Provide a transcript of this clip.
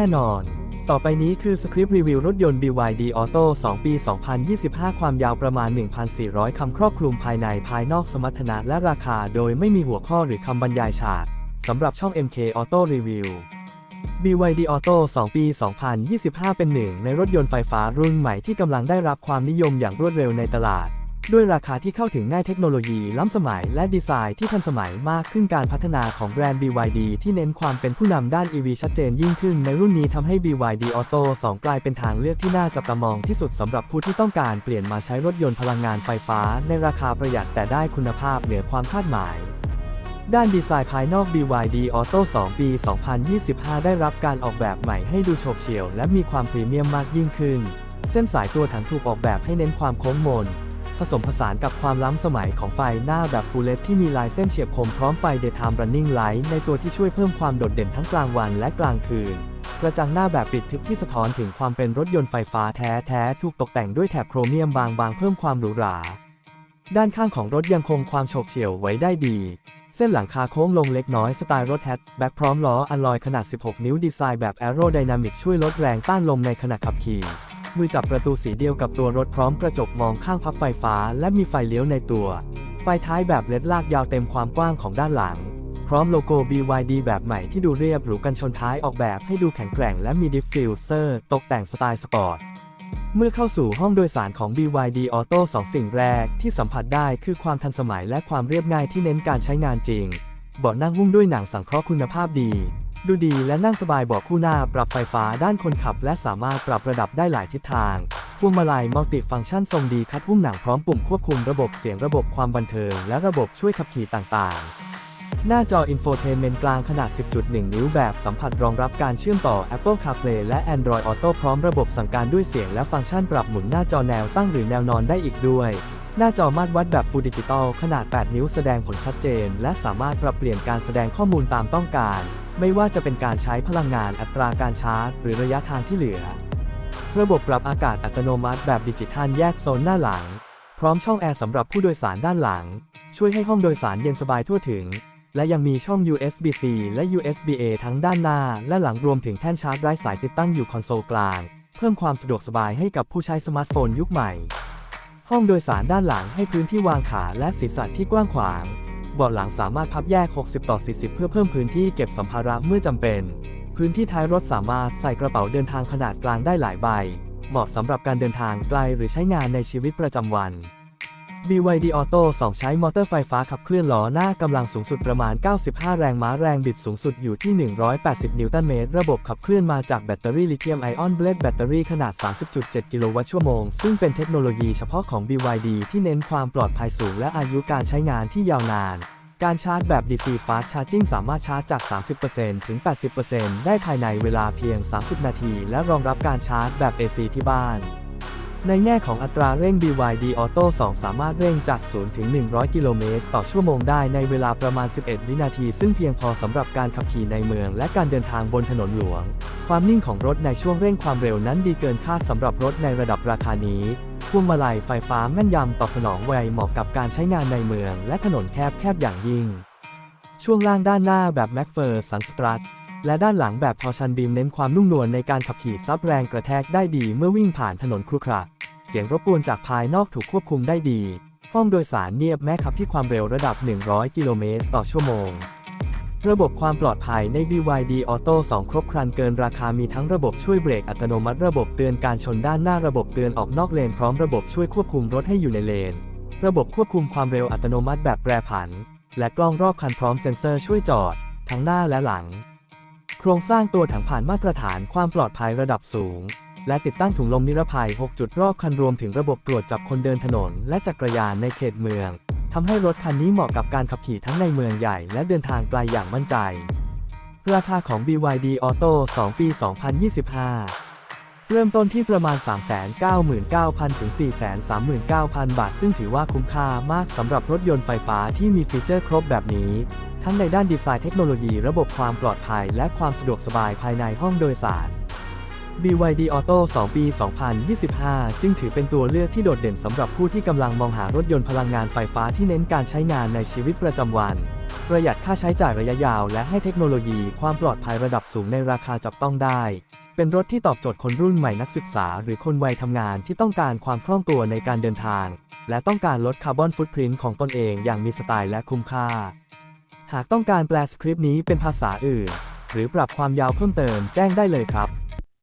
น่นอน ต่อไปนี้คือสคริปต์รีวิวรถยนต์ BYD Auto 2 ปี 2025 ความยาวประมาณ 1,400 คำครอบคลุมภายในภายนอกสมรรถนะและราคา โดยไม่มีหัวข้อหรือคำบรรยายฉากสำหรับช่อง MK Auto Review BYD Auto 2 ปี 2025 เป็นหนึ่งในรถยนต์ไฟฟ้ารุ่นใหม่ที่กำลังได้รับความนิยมอย่างรวดเร็วในตลาด ด้วยราคาที่เข้าถึงง่ายเทคโนโลยีล้ำสมัยและดีไซน์ที่ทันสมัยมากขึ้นการพัฒนาของแบรนด์ BYD ที่เน้นความเป็นผู้นำด้าน EV ชัดเจนยิ่งขึ้นในรุ่นนี้ทำให้ BYD Auto 2 กลายเป็นทางเลือกที่น่าจับตามองที่สุดสำหรับผู้ที่ต้องการเปลี่ยนมาใช้รถยนต์พลังงานไฟฟ้า ในราคาประหยัดแต่ได้คุณภาพเหนือความคาดหมายด้านดีไซน์ภายนอก BYD Auto 2 ปี 2025 ได้รับการออกแบบใหม่ให้ดูโฉบเฉี่ยวและมีความพรีเมียมมากยิ่งขึ้น เส้นสายตัวถังถูกออกแบบให้เน้นความโค้งมน ผสมผสานกับความล้ำสมัยของไฟหน้าแบบ Full LED ที่มีลายเส้นเฉียบคมพร้อมไฟ Daytime Running Light ในตัวที่ช่วยเพิ่มความโดดเด่นทั้งกลางวันและกลางคืน กระจังหน้าแบบปิดทึบที่สะท้อนถึงความเป็นรถยนต์ไฟฟ้าแท้ๆ ถูกตกแต่งด้วยแถบโครเมียมบางๆ เพิ่มความหรูหรา ด้านข้างของรถยังคงความโฉบเฉี่ยวไว้ได้ดีเส้นหลังคาโค้งลงเล็กน้อยสไตล์รถแฮทแบ็คพร้อมล้ออัลลอยขนาด 16 นิ้วดีไซน์แบบแอโรไดนามิกช่วยลดแรงต้านลมในขณะขับขี่ มือจับประตูสีเดียวกับตัวรถพร้อมกระจกมองข้างพับไฟฟ้า และมีไฟเลี้ยวในตัว ไฟท้ายแบบเลดลากยาวเต็มความกว้างของด้านหลัง พร้อมโลโก้ BYD แบบใหม่ที่ดูเรียบหรูกันชนท้ายออกแบบให้ดูแข็งแกร่งและมีดิฟฟิวเซอร์ตกแต่งสไตล์สปอร์ตเมื่อเข้าสู่ห้องโดยสารของ BYD Auto 2 สิ่งแรกที่สัมผัสได้คือความทันสมัยและความเรียบง่ายที่เน้นการใช้งานจริง เบาะนั่งหุ้มด้วยหนังสังเคราะห์คุณภาพดี ดูดีและนั่งสบายเบาะคู่หน้าปรับไฟฟ้าด้านคนขับ และสามารถปรับระดับได้หลายทิศทางพวงมาลัยมัลติฟังก์ชันทรงดีคัดหุ้มหนังพร้อมปุ่มควบคุมระบบเสียงระบบความบันเทิง และระบบช่วยขับขี่ต่างๆ หน้าจออินโฟเทนเมนต์กลางขนาด 10.1 นิ้วแบบสัมผัสรองรับการเชื่อมต่อ Apple CarPlay และ Android Auto พร้อมระบบสั่งการด้วยเสียงและฟังก์ชันปรับหมุนหน้าจอแนวตั้งหรือแนวนอนได้อีกด้วย หน้าจอมาตรวัดแบบ Full Digital ขนาด 8 นิ้วแสดงผลชัดเจน และสามารถปรับเปลี่ยนการแสดงข้อมูลตามต้องการ ไม่ว่าจะเป็นการใช้พลังงานอัตราการชาร์จ หรือระยะทางที่เหลือ ระบบปรับอากาศอัตโนมัติแบบดิจิทัลแยกโซนหน้าหลัง พร้อมช่องแอร์สำหรับผู้โดยสารด้านหลัง ช่วยให้ห้องโดยสารเย็นสบายทั่วถึง และยังมีช่อง USB-C และ USB-A ทั้งด้านหน้า และหลังรวมถึงแท่นชาร์จไร้สายติดตั้งอยู่คอนโซลกลาง เพิ่มความสะดวกสบายให้กับผู้ใช้สมาร์ทโฟนยุคใหม่ ห้องโดยสารด้านหลังให้พื้นที่วางขาและศีรษะที่กว้างขวาง เบาะหลังสามารถพับแยก 60 ต่อ 40 เพื่อเพิ่มพื้นที่เก็บสัมภาระเมื่อจำเป็น พื้นที่ท้ายรถสามารถใส่กระเป๋าเดินทางขนาดกลางได้หลายใบ เหมาะสำหรับการเดินทางไกลหรือใช้งานในชีวิตประจำวัน BYD Auto 2 ใช้มอเตอร์ไฟฟ้าขับเคลื่อนล้อหน้ากำลังสูงสุดประมาณ 95 แรงม้าแรงบิดสูงสุดอยู่ที่ 180 นิวตันเมตร ระบบขับเคลื่อนมาจากแบตเตอรี่ลิเธียมไอออนเบลดแบตเตอรี่ขนาด 30.7 กิโลวัตต์ชั่วโมง ซึ่งเป็นเทคโนโลยีเฉพาะของ BYD ที่เน้นความปลอดภัยสูงและอายุการใช้งานที่ยาวนาน การชาร์จแบบ DC Fast Charging สามารถชาร์จจาก 30%ถึง 80%ได้ภายในเวลาเพียง 30 นาที และรองรับการชาร์จแบบ AC ที่บ้าน ในแง่ของอัตราเร่ง BYD Auto 2 สามารถเร่งจาก 0 ถึง 100 กิโลเมตร ต่อชั่วโมงได้ในเวลาประมาณ 11 วินาที ซึ่งเพียงพอสำหรับการขับขี่ในเมือง และการเดินทางบนถนนหลวง ความนิ่งของรถในช่วงเร่งความเร็วนั้นดีเกินคาดสำหรับรถในระดับราคานี้พวงมาลัยไฟฟ้าแม่นยำตอบสนองไวเหมาะกับการใช้งานในเมือง และถนนแคบๆอย่างยิ่ง ช่วงล่างด้านหน้าแบบแม็กเฟอร์สันสตรัท และด้านหลังแบบทอชันบีมเน้นความนุ่มนวลในการขับขี่ซับแรงกระแทกได้ดีเมื่อวิ่งผ่านถนนครุขระ เสียงรบกวนจากภายนอกถูกควบคุมได้ดี ห้องโดยสารเงียบแม้ขับที่ความเร็วระดับ 100 กิโลเมตรต่อชั่วโมง ระบบความปลอดภัยใน BYD Auto 2 ครบครันเกินราคามีทั้งระบบช่วยเบรกอัตโนมัติระบบเตือนการชนด้านหน้าระบบเตือนออกนอกเลนพร้อมระบบช่วยควบคุมรถให้อยู่ในเลน ระบบควบคุมความเร็วอัตโนมัติแบบแปรผัน และกล้องรอบคันพร้อมเซ็นเซอร์ช่วยจอด ทั้งหน้าและหลัง โครงสร้างตัวถังผ่านมาตรฐานความปลอดภัยระดับสูง และติดตั้งถุงลมนิรภัย 6 จุดรอบคันรวมถึงระบบตรวจจับคนเดินถนน และจักรยานในเขตเมืองทำให้รถคันนี้เหมาะกับการขับขี่ทั้งในเมืองใหญ่และเดินทางไกลอย่างมั่นใจ ราคาของ BYD Auto 2 ปี 2025เริ่มต้นที่ประมาณ 399,000 ถึง 439,000 บาท ซึ่งถือว่าคุ้มค่ามากสำหรับรถยนต์ไฟฟ้าที่มีฟีเจอร์ครบแบบนี้ ทั้งในด้านดีไซน์เทคโนโลยีระบบความปลอดภัย และความสะดวกสบายภายในห้องโดยสาร BYD Auto 2 ปี 2025 จึงถือเป็นตัวเลือกที่โดดเด่นสำหรับผู้ที่กำลังมองหารถยนต์พลังงานไฟฟ้าที่เน้นการใช้งานในชีวิตประจำวัน ประหยัดค่าใช้จ่ายระยะยาว และให้เทคโนโลยีความปลอดภัยระดับสูงในราคาจับต้องได้ เป็นรถที่ตอบโจทย์คนรุ่นใหม่นักศึกษา หรือคนวัยทำงานที่ต้องการความคล่องตัวในการเดินทาง และต้องการลดคาร์บอนฟุตพริ้นท์ของตนเองอย่างมีสไตล์และคุ้มค่า หากต้องการแปลสคริปต์นี้เป็นภาษาอื่น หรือปรับความยาวเพิ่มเติมแจ้งได้เลยครับ